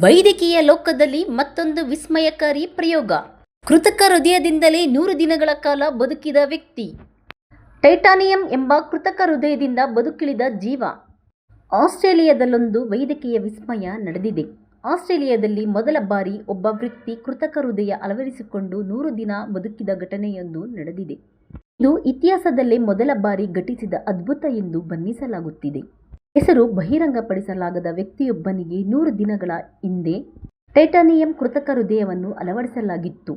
ವೈದ್ಯಕೀಯ ಲೋಕದಲ್ಲಿ ಮತ್ತೊಂದು ವಿಸ್ಮಯಕಾರಿ ಪ್ರಯೋಗ. ಕೃತಕ ಹೃದಯದಿಂದಲೇ ನೂರು ದಿನಗಳ ಕಾಲ ಬದುಕಿದ ವ್ಯಕ್ತಿ. ಟೈಟಾನಿಯಂ ಎಂಬ ಕೃತಕ ಹೃದಯದಿಂದ ಬದುಕಿಳಿದ ಜೀವ. ಆಸ್ಟ್ರೇಲಿಯಾದಲ್ಲೊಂದು ವೈದ್ಯಕೀಯ ವಿಸ್ಮಯ ನಡೆದಿದೆ. ಆಸ್ಟ್ರೇಲಿಯಾದಲ್ಲಿ ಮೊದಲ ಬಾರಿ ಒಬ್ಬ ವ್ಯಕ್ತಿ ಕೃತಕ ಹೃದಯ ಅಳವಡಿಸಿಕೊಂಡು ನೂರು ದಿನ ಬದುಕಿದ ಘಟನೆಯೊಂದು ನಡೆದಿದೆ. ಇದು ಇತಿಹಾಸದಲ್ಲೇ ಮೊದಲ ಬಾರಿ ಘಟಿಸಿದ ಅದ್ಭುತ ಎಂದು ಬಣ್ಣಿಸಲಾಗುತ್ತಿದೆ. ಹೆಸರು ಬಹಿರಂಗಪಡಿಸಲಾಗದ ವ್ಯಕ್ತಿಯೊಬ್ಬನಿಗೆ ನೂರು ದಿನಗಳ ಹಿಂದೆ ಟೈಟಾನಿಯಂ ಕೃತಕ ಹೃದಯವನ್ನು ಅಳವಡಿಸಲಾಗಿತ್ತು.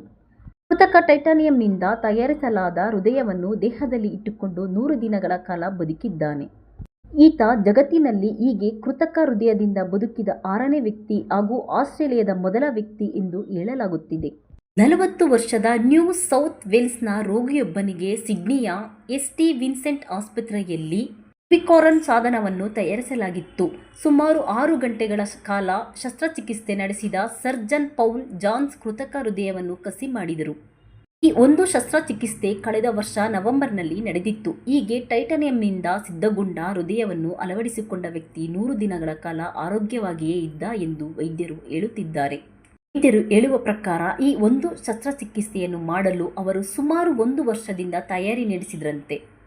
ಕೃತಕ ಟೈಟಾನಿಯಂನಿಂದ ತಯಾರಿಸಲಾದ ಹೃದಯವನ್ನು ದೇಹದಲ್ಲಿ ಇಟ್ಟುಕೊಂಡು ನೂರು ದಿನಗಳ ಕಾಲ ಬದುಕಿದ್ದಾನೆ. ಈತ ಜಗತ್ತಿನಲ್ಲಿ ಹೀಗೆ ಕೃತಕ ಹೃದಯದಿಂದ ಬದುಕಿದ ಆರನೇ ವ್ಯಕ್ತಿ ಹಾಗೂ ಆಸ್ಟ್ರೇಲಿಯಾದ ಮೊದಲ ವ್ಯಕ್ತಿ ಎಂದು ಹೇಳಲಾಗುತ್ತಿದೆ. ನಲವತ್ತು ವರ್ಷದ ನ್ಯೂ ಸೌತ್ ವೇಲ್ಸ್ನ ರೋಗಿಯೊಬ್ಬನಿಗೆ ಸಿಡ್ನಿಯ ಎಸ್ ಟಿ ವಿನ್ಸೆಂಟ್ ಆಸ್ಪತ್ರೆಯಲ್ಲಿ ಪಿಕೋರನ್ ಸಾಧನವನ್ನು ತಯಾರಿಸಲಾಗಿತ್ತು. ಸುಮಾರು ಆರು ಗಂಟೆಗಳ ಕಾಲ ಶಸ್ತ್ರಚಿಕಿತ್ಸೆ ನಡೆಸಿದ ಸರ್ಜನ್ ಪೌಲ್ ಜಾನ್ಸ್ ಕೃತಕ ಹೃದಯವನ್ನು ಕಸಿ ಮಾಡಿದರು. ಈ ಒಂದು ಶಸ್ತ್ರಚಿಕಿತ್ಸೆ ಕಳೆದ ವರ್ಷ ನವೆಂಬರ್ನಲ್ಲಿ ನಡೆದಿತ್ತು. ಹೀಗೆ ಟೈಟಾನಿಯಂನಿಂದ ಸಿದ್ಧಗೊಂಡ ಹೃದಯವನ್ನು ಅಳವಡಿಸಿಕೊಂಡ ವ್ಯಕ್ತಿ ನೂರು ದಿನಗಳ ಕಾಲ ಆರೋಗ್ಯವಾಗಿಯೇ ಇದ್ದ ಎಂದು ವೈದ್ಯರು ಹೇಳುತ್ತಿದ್ದಾರೆ. ವೈದ್ಯರು ಹೇಳುವ ಪ್ರಕಾರ ಈ ಒಂದು ಶಸ್ತ್ರಚಿಕಿತ್ಸೆಯನ್ನು ಮಾಡಲು ಅವರು ಸುಮಾರು ಒಂದು ವರ್ಷದಿಂದ ತಯಾರಿ ನಡೆಸಿದ್ರಂತೆ.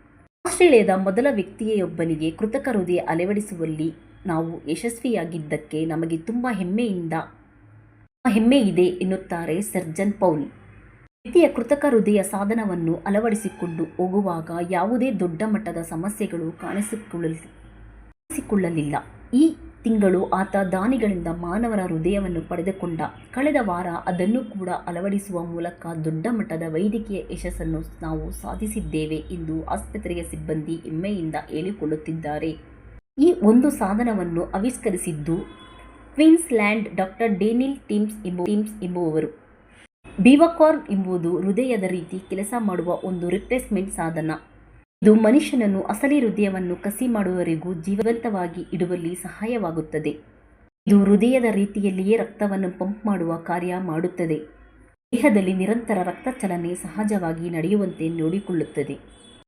ಆಸ್ಟ್ರೇಲಿಯಾದ ಮೊದಲ ವ್ಯಕ್ತಿಯೊಬ್ಬನಿಗೆ ಕೃತಕ ಹೃದಯ ಅಳವಡಿಸುವಲ್ಲಿ ನಾವು ಯಶಸ್ವಿಯಾಗಿದ್ದಕ್ಕೆ ನಮಗೆ ತುಂಬ ಹೆಮ್ಮೆಯಿಂದ ಹೆಮ್ಮೆ ಇದೆ ಎನ್ನುತ್ತಾರೆ ಸರ್ಜನ್ ಪೌಲ್. ವ್ಯಕ್ತಿಯ ಕೃತಕ ಹೃದಯ ಸಾಧನವನ್ನು ಅಳವಡಿಸಿಕೊಂಡು ಹೋಗುವಾಗ ಯಾವುದೇ ದೊಡ್ಡ ಮಟ್ಟದ ಸಮಸ್ಯೆಗಳು ಕಾಣಿಸಿಕೊಳ್ಳಲಿ ಕಾಣಿಸಿಕೊಳ್ಳಲಿಲ್ಲ. ಈ ತಿಂಗಳು ಆತ ದಾನಿಗಳಿಂದ ಮಾನವರ ಹೃದಯವನ್ನು ಪಡೆದುಕೊಂಡ. ಕಳೆದ ವಾರ ಅದನ್ನು ಕೂಡ ಅಳವಡಿಸುವ ಮೂಲಕ ದೊಡ್ಡ ಮಟ್ಟದ ವೈದ್ಯಕೀಯ ಯಶಸ್ಸನ್ನು ನಾವು ಸಾಧಿಸಿದ್ದೇವೆ ಎಂದು ಆಸ್ಪತ್ರೆಯ ಸಿಬ್ಬಂದಿ ಹೆಮ್ಮೆಯಿಂದ ಹೇಳಿಕೊಳ್ಳುತ್ತಿದ್ದಾರೆ. ಈ ಒಂದು ಸಾಧನವನ್ನು ಆವಿಷ್ಕರಿಸಿದ್ದು ಕ್ವೀನ್ಸ್ಲ್ಯಾಂಡ್ ಡಾಕ್ಟರ್ ಡೇನಿಲ್ ಟೀಮ್ಸ್ ಎಂಬ ಟೀಮ್ಸ್ ಎಂಬುವವರು. ಬಿವಕಾರ್ನ್ ಎಂಬುದು ಹೃದಯದ ರೀತಿ ಕೆಲಸ ಮಾಡುವ ಒಂದು ರಿಪ್ಲೇಸ್ಮೆಂಟ್ ಸಾಧನ. ಇದು ಮನುಷ್ಯನನ್ನು ಅಸಲಿ ಹೃದಯವನ್ನು ಕಸಿ ಮಾಡುವವರೆಗೂ ಜೀವಂತವಾಗಿ ಇಡುವಲ್ಲಿ ಸಹಾಯವಾಗುತ್ತದೆ. ಇದು ಹೃದಯದ ರೀತಿಯಲ್ಲಿಯೇ ರಕ್ತವನ್ನು ಪಂಪ್ ಮಾಡುವ ಕಾರ್ಯ ಮಾಡುತ್ತದೆ. ದೇಹದಲ್ಲಿ ನಿರಂತರ ರಕ್ತ ಚಲನೆ ಸಹಜವಾಗಿ ನಡೆಯುವಂತೆ ನೋಡಿಕೊಳ್ಳುತ್ತದೆ.